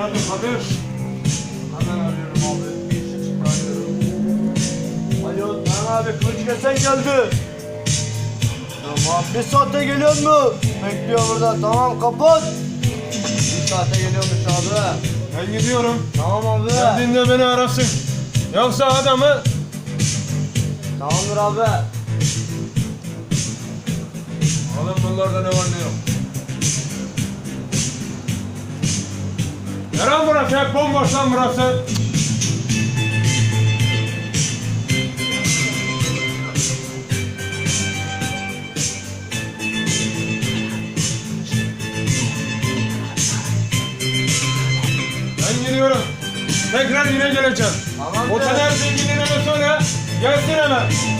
Hemen Kadir. Hemen arıyorum abi. Arıyorum. Alo Taner abi kılıç kesen geldi. Tamam bir saate geliyor mu? Bekliyor burada. Tamam kapat. Bir saate geliyormuş abi. Ben gidiyorum. Tamam abi. Geldiğinde beni arasın. Yoksa adamı... Tamamdır abi. Alın bunlarda ne var ne yok. Neren burası? Hep bomboş lan burası. Ben gidiyorum. Tekrar yine geleceğim. Tamamdır. O kadar zenginlere söyle. Gelsin hemen. Tamam.